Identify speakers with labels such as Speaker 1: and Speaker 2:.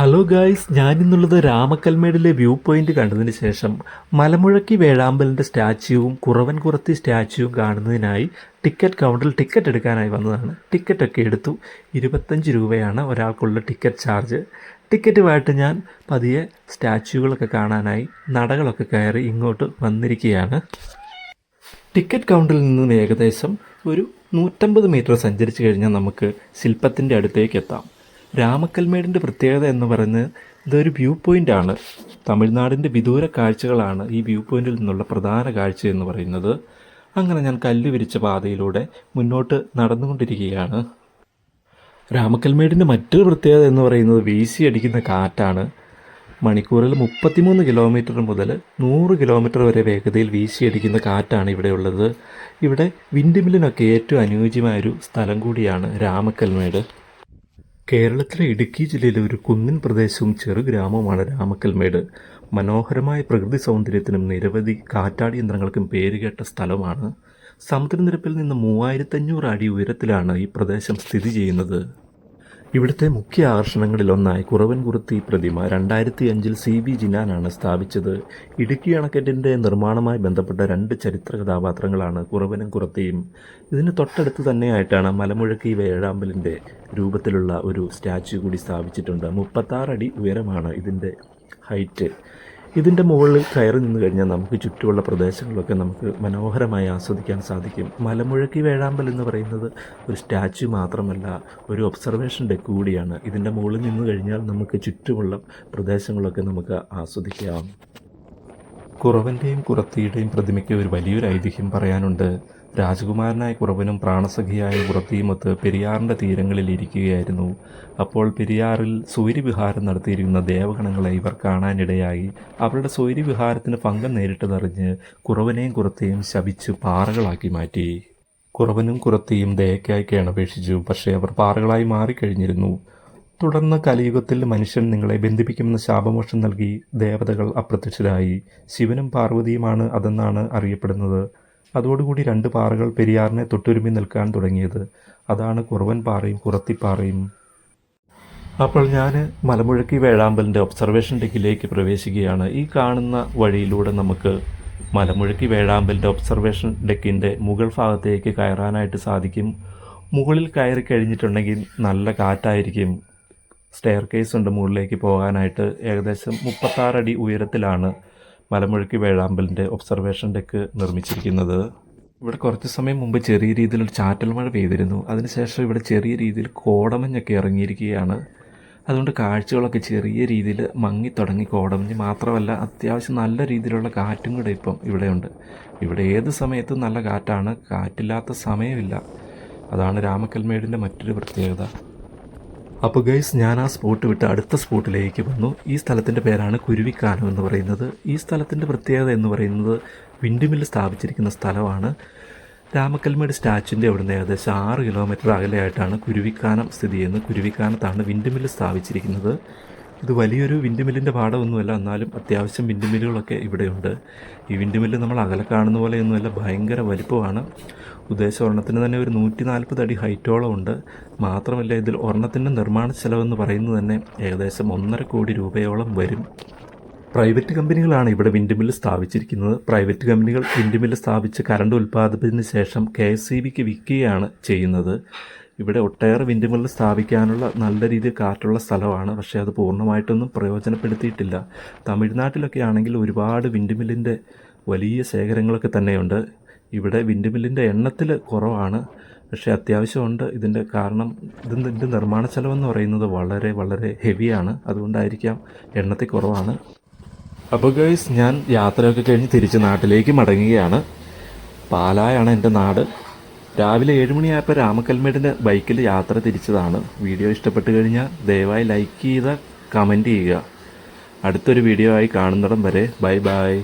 Speaker 1: Hello guys ഞാനിന്നുള്ളത് രാമക്കൽമേടിലെ view point കണ്ടതിന് ശേഷം മലമുഴക്കി വേഴാമ്പലിന്റെ സ്റ്റാച്യുവും കുറവൻ കുറത്തി സ്റ്റാച്യുവും കാണുന്നതിനായി ടിക്കറ്റ് കൗണ്ടറിൽ ടിക്കറ്റ് എടുക്കാനായി വന്നതാണ്. ടിക്കറ്റൊക്കെ എടുത്തു. ഇരുപത്തഞ്ച് രൂപയാണ് ഒരാൾക്കുള്ള ടിക്കറ്റ് ചാർജ്. ടിക്കറ്റുമായിട്ട് ഞാൻ പതിയെ സ്റ്റാച്യുകളൊക്കെ കാണാനായി നടകളൊക്കെ കയറി ഇങ്ങോട്ട് വന്നിരിക്കുകയാണ്. ടിക്കറ്റ് കൗണ്ടറിൽ നിന്നും ഏകദേശം ഒരു നൂറ്റമ്പത് മീറ്റർ സഞ്ചരിച്ച് കഴിഞ്ഞാൽ നമുക്ക് ശില്പത്തിന്റെ അടുത്തേക്ക് എത്താം. രാമക്കൽമേടിന്റെ പ്രത്യേകത എന്ന് പറയുന്നത് ഇതൊരു വ്യൂ പോയിന്റ് ആണ്. തമിഴ്നാടിന്റെ വിദൂര കാഴ്ചകളാണ് ഈ വ്യൂ പോയിന്റിൽ നിന്നുള്ള പ്രധാന കാഴ്ച എന്ന് പറയുന്നത്. അങ്ങനെ ഞാൻ കല്ല് വിരിച്ച പാതയിലൂടെ മുന്നോട്ട് നടന്നുകൊണ്ടിരിക്കുകയാണ്. രാമക്കൽമേടിന്റെ മറ്റൊരു പ്രത്യേകത എന്ന് പറയുന്നത് വീശി അടിക്കുന്ന കാറ്റാണ്. മണിക്കൂറിൽ മുപ്പത്തിമൂന്ന് കിലോമീറ്റർ മുതൽ നൂറ് കിലോമീറ്റർ വരെ വേഗതയിൽ വീശിയടിക്കുന്ന കാറ്റാണ് ഇവിടെയുള്ളത് ഇവിടെ വിൻഡ് ഏറ്റവും അനുയോജ്യമായൊരു സ്ഥലം കൂടിയാണ് രാമക്കൽമേട്. കേരളത്തിലെ ഇടുക്കി ജില്ലയിലെ ഒരു കുന്നിൻ പ്രദേശവും ചെറു ഗ്രാമവുമാണ് രാമക്കൽമേട്. മനോഹരമായ പ്രകൃതി സൗന്ദര്യത്തിനും നിരവധി കാറ്റാടി യന്ത്രങ്ങൾക്കും പേരുകേട്ട സ്ഥലമാണ്. സമുദ്രനിരപ്പിൽ നിന്ന് മൂവായിരത്തഞ്ഞൂറ് അടി ഉയരത്തിലാണ് ഈ പ്രദേശം സ്ഥിതി ചെയ്യുന്നത്. ഇവിടുത്തെ മുഖ്യ ആകർഷണങ്ങളിലൊന്നായി കുറവൻകുറുത്തി പ്രതിമ രണ്ടായിരത്തി അഞ്ചിൽ സി ബി ജിനാനാണ് സ്ഥാപിച്ചത്. ഇടുക്കി അണക്കെട്ടിന്റെ നിർമ്മാണവുമായി ബന്ധപ്പെട്ട രണ്ട് ചരിത്ര കഥാപാത്രങ്ങളാണ് കുറവനും കുറത്തിയും. ഇതിന് തൊട്ടടുത്ത് തന്നെയായിട്ടാണ് മലമുഴക്കി വേഴാമ്പലിന്റെ രൂപത്തിലുള്ള ഒരു സ്റ്റാച്യു കൂടി സ്ഥാപിച്ചിട്ടുണ്ട്. മുപ്പത്താറടി ഉയരമാണ് ഇതിന്റെ ഹൈറ്റ്. ഇതിന്റെ മുകളിൽ കയറി നിന്ന് കഴിഞ്ഞാൽ നമുക്ക് ചുറ്റുമുള്ള പ്രദേശങ്ങളൊക്കെ നമുക്ക് മനോഹരമായി ആസ്വദിക്കാൻ സാധിക്കും. മലമുഴക്കി വേഴാമ്പൽ എന്ന് പറയുന്നത് ഒരു സ്റ്റാച്യു മാത്രമല്ല ഒരു ഒബ്സർവേഷൻ ഡെക്ക് കൂടിയാണ്. ഇതിന്റെ മുകളിൽ നിന്ന് കഴിഞ്ഞാൽ നമുക്ക് ചുറ്റുമുള്ള പ്രദേശങ്ങളൊക്കെ നമുക്ക് ആസ്വദിക്കാം. കുറവന്റെയും കുറത്തിയുടെയും പ്രതിമയ്ക്ക് ഒരു വലിയൊരു ഐതിഹ്യം പറയാനുണ്ട്. രാജകുമാരനായ കുറവനും പ്രാണസഖിയായ കുറത്തിയുമൊത്ത് പെരിയാറിന്റെ തീരങ്ങളിൽ ഇരിക്കുകയായിരുന്നു. അപ്പോൾ പെരിയാറിൽ സൂര്യവിഹാരം നടത്തിയിരിക്കുന്ന ദേവഗണങ്ങളെ ഇവർ കാണാനിടയായി. അവരുടെ സൂര്യവിഹാരത്തിന് ഭംഗം നേരിട്ടതറിഞ്ഞ് കുറവനെയും കുറത്തെയും ശപിച്ച് പാറകളാക്കി മാറ്റി. കുറവനും കുറത്തിയും ദയക്കായി കേണപേക്ഷിച്ചു പക്ഷേ അവർ പാറകളായി മാറിക്കഴിഞ്ഞിരുന്നു. തുടർന്ന് കലിയുഗത്തിൽ മനുഷ്യൻ നിങ്ങളെ ബന്ധിപ്പിക്കുമെന്ന ശാപമോക്ഷം നൽകി ദേവതകൾ അപ്രത്യക്ഷരായി. ശിവനും പാർവതിയുമാണ് അതെന്നാണ് അറിയപ്പെടുന്നത്. അതോടുകൂടി രണ്ട് പാറകൾ പെരിയാറിനെ തൊട്ടുരുമി നിൽക്കാൻ തുടങ്ങിയത്. അതാണ് കുറവൻ പാറയും കുറത്തിപ്പാറയും അപ്പോൾ ഞാൻ മലമുഴക്കി വേഴാമ്പലിന്റെ ഒബ്സർവേഷൻ ഡെക്കിലേക്ക് പ്രവേശിക്കുകയാണ്. ഈ കാണുന്ന വഴിയിലൂടെ നമുക്ക് മലമുഴക്കി വേഴാമ്പലിന്റെ ഒബ്സർവേഷൻ ഡെക്കിന്റെ മുകൾ ഭാഗത്തേക്ക് കയറാനായിട്ട് സാധിക്കും. മുകളിൽ കയറി കഴിഞ്ഞിട്ടുണ്ടെങ്കിൽ നല്ല കാറ്റായിരിക്കും. സ്റ്റെയർ കേസ് ഉണ്ട് മുകളിലേക്ക് പോകാനായിട്ട്. ഏകദേശം മുപ്പത്താറടി ഉയരത്തിലാണ് മലമുഴക്കി വേഴാമ്പലിന്റെ ഒബ്സർവേഷൻ ഡെക്ക് നിർമ്മിച്ചിരിക്കുന്നത്. ഇവിടെ കുറച്ച് സമയം മുമ്പ് ചെറിയ രീതിയിലൊരു ചാറ്റൽ മഴ പെയ്തിരുന്നു. അതിനുശേഷം ഇവിടെ ചെറിയ രീതിയിൽ കോടമഞ്ഞൊക്കെ ഇറങ്ങിയിരിക്കുകയാണ്. അതുകൊണ്ട് കാഴ്ചകളൊക്കെ ചെറിയ രീതിയിൽ മങ്ങി തുടങ്ങി കോടമഞ്ഞ്. മാത്രമല്ല അത്യാവശ്യം നല്ല രീതിയിലുള്ള കാറ്റും കൂടെ ഇപ്പം ഇവിടെയുണ്ട്. ഇവിടെ ഏത് സമയത്തും നല്ല കാറ്റാണ്. കാറ്റില്ലാത്ത സമയമില്ല. അതാണ് രാമക്കൽമേടിന്റെ മറ്റൊരു പ്രത്യേകത. അപ്പോൾ ഗൈസ് ഞാൻ ആ സ്പോട്ട് വിട്ട് അടുത്ത സ്പോട്ടിലേക്ക് വന്നു. ഈ സ്ഥലത്തിന്റെ പേരാണ് കുരുവിക്കാനം എന്ന് പറയുന്നത്. ഈ സ്ഥലത്തിന്റെ പ്രത്യേകത എന്ന് പറയുന്നത് വിൻഡ് സ്ഥാപിച്ചിരിക്കുന്ന സ്ഥലമാണ്. രാമക്കൽമേട് സ്റ്റാച്ചുവിന്റെ അവിടുന്ന് ഏകദേശം ആറ് കിലോമീറ്റർ അകലെയായിട്ടാണ് കുരുവിക്കാനം സ്ഥിതി ചെയ്യുന്നത്. കുരുവിക്കാനത്താണ് വിൻഡ് സ്ഥാപിച്ചിരിക്കുന്നത്. ഇത് വലിയൊരു വിൻഡ് മില്ലിന്റെ പാടമൊന്നുമല്ല എന്നാലും അത്യാവശ്യം വിൻഡ് മില്ലുകളൊക്കെ ഇവിടെയുണ്ട്. ഈ വിൻഡ് മില്ല് നമ്മൾ അകലെ കാണുന്ന പോലെയൊന്നുമല്ല ഭയങ്കര വലിപ്പമാണ്. ഉദ്ദേശ ഒരെണ്ണത്തിന് തന്നെ ഒരു നൂറ്റി നാൽപ്പത് അടി ഹൈറ്റോളം ഉണ്ട്. മാത്രമല്ല ഇതിൽ ഒരെണ്ണത്തിന്റെ നിർമ്മാണ ചെലവെന്ന് പറയുന്നത് തന്നെ ഏകദേശം ഒന്നര കോടി രൂപയോളം വരും. പ്രൈവറ്റ് കമ്പനികളാണ് ഇവിടെ വിൻഡ് മില്ല് സ്ഥാപിച്ചിരിക്കുന്നത്. പ്രൈവറ്റ് കമ്പനികൾ വിൻഡ് മില്ല് സ്ഥാപിച്ച് കറണ്ട് ഉൽപ്പാദിപ്പിച്ചതിന് ശേഷം കെ എസ് സി ബിക്ക് വിൽക്കുകയാണ് ചെയ്യുന്നത്. ഇവിടെ ഒട്ടേറെ വിൻഡ് മില്ല് സ്ഥാപിക്കാനുള്ള നല്ല രീതിയിൽ കാറ്റുള്ള സ്ഥലമാണ്. പക്ഷേ അത് പൂർണമായിട്ടൊന്നും പ്രയോജനപ്പെടുത്തിയിട്ടില്ല. തമിഴ്നാട്ടിലൊക്കെ ആണെങ്കിൽ ഒരുപാട് വിൻഡ് മില്ലിന്റെ വലിയ ശേഖരങ്ങളൊക്കെ തന്നെയുണ്ട്. ഇവിടെ വിൻഡ് മില്ലിന്റെ എണ്ണത്തിൽ കുറവാണ്. പക്ഷേ അത്യാവശ്യമുണ്ട്. ഇതിന്റെ കാരണം ഇതിന്റെ നിർമ്മാണ ചെലവെന്ന് പറയുന്നത് വളരെ വളരെ ഹെവിയാണ്. അതുകൊണ്ടായിരിക്കാം എണ്ണത്തിൽ കുറവാണ്. അപ്പോൾ ഗൈസ് ഞാൻ യാത്രയൊക്കെ കഴിഞ്ഞ് തിരിച്ച് നാട്ടിലേക്ക് മടങ്ങുകയാണ്. പാലായാണ് എന്റെ നാട്. രാവിലെ ഏഴ് മണിയായപ്പോൾ രാമക്കൽമേടിന്റെ ബൈക്കിൽ യാത്ര തിരിച്ചതാണ്. വീഡിയോ ഇഷ്ടപ്പെട്ട് കഴിഞ്ഞാൽ ദയവായി ലൈക്ക് ചെയ്ത് കമന്റ് ചെയ്യുക. അടുത്തൊരു വീഡിയോ ആയി കാണുന്നിടം വരെ ബൈ ബൈ.